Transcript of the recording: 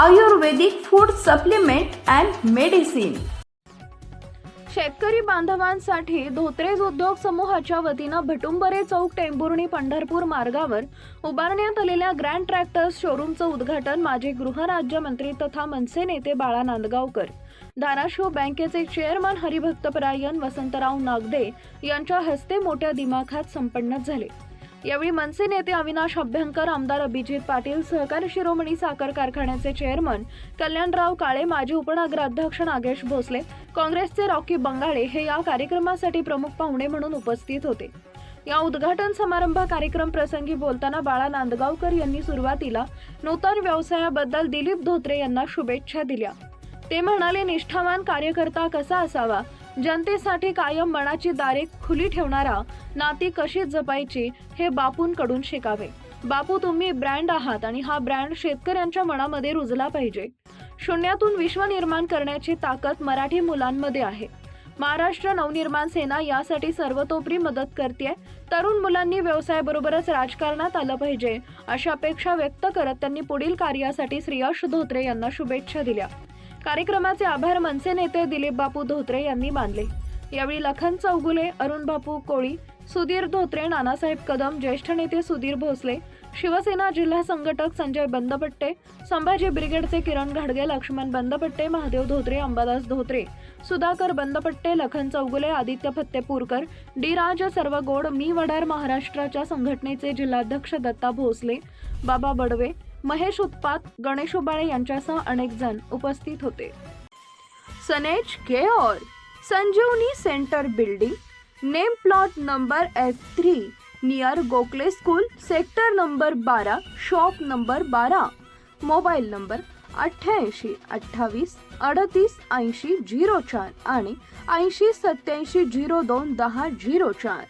Ayurvedic food supplement and medicine. शेतकरी बांधवांसाठी धोत्रेज उद्योग समूहाच्या वतीनं भटुंबरे चौक टेंभुर्णी पंढरपूर मार्गावर उभारण्यात आलेल्या ग्रँड ट्रॅक्टर्स शोरूमचं उद्घाटन माजी गृहराज्यमंत्री तथा मनसे नेते बाळा नांदगावकर धाराशिव बँकेचे चेअरमन हरिभक्तपरायण वसंतराव नागदे यांच्या हस्ते मोठ्या दिमाखात संपन्न झाले. यावेळी मनसे नेते अविनाश अभ्यंकर आमदार अभिजित पाटील सहकार शिरोमणी साखर कारखान्याचे चेअरमन कल्याणराव काळे माजी उपनगराध्यक्ष नागेश भोसले काँग्रेसचे रॉकी बंगाळे हे या कार्यक्रमासाठी प्रमुख पाहुणे म्हणून उपस्थित होते. या उद्घाटन समारंभ कार्यक्रम प्रसंगी बोलताना बाळा नांदगावकर यांनी सुरुवातीला नूतन व्यवसायाबद्दल दिलीप धोत्रे यांना शुभेच्छा दिल्या. ते म्हणाले निष्ठावान कार्यकर्ता कसा असावा? जनतेसाठी कायम मनाची दारे खुली ठेवणारा नाती कशी जपायची हे बापूंकडून शिकावे. बापू तुम्ही ब्रँड आहात आणि हा ब्रँड शेतकऱ्यांच्या मनामध्ये रुजला पाहिजे. शून्यातून विश्व निर्माण करण्याची ताकद मराठी मुलांमध्ये आहे. महाराष्ट्र नवनिर्माण सेना यासाठी सर्वतोपरी मदत करते तरुण मुलांनी व्यवसायाबरोबरच राजकारणात आलं पाहिजे अशा अपेक्षा व्यक्त करत त्यांनी पुढील कार्यासाठी श्रेयश धोत्रे यांना शुभेच्छा दिल्या. कार्यक्रमाचे आभार मनसे नेते दिलीप बापू धोत्रे यांनी मानले. यावेळी लखन चौगुले अरुण बापू कोळी सुधीर धोत्रे नानासाहेब कदम ज्येष्ठ नेते सुधीर भोसले शिवसेना जिल्हा संघटक संजय बंदपट्टे संभाजी ब्रिगेडचे किरण घाडगे लक्ष्मण बंदपट्टे महादेव धोत्रे अंबादास धोत्रे सुधाकर बंदपट्टे लखन चौगुले आदित्य फत्तेपूरकर डी राज सर्व गोड मी वडार महाराष्ट्राच्या संघटनेचे जिल्हाध्यक्ष दत्ता भोसले बाबा बडवे महेश उत्पात गणेश उबाळे यांच्यासह अनेक जण उपस्थित होते. सनेज केओर Sanjeevani centre building name plot number F three near Gokhale school sector number बारा शॉप नंबर बारा मोबाईल नंबर अठ्ठ्याऐंशी अठ्ठावीस अडतीस ऐंशी झिरो चार आणि ऐंशी सत्याऐंशी झिरो दोन दहा झिरो चार.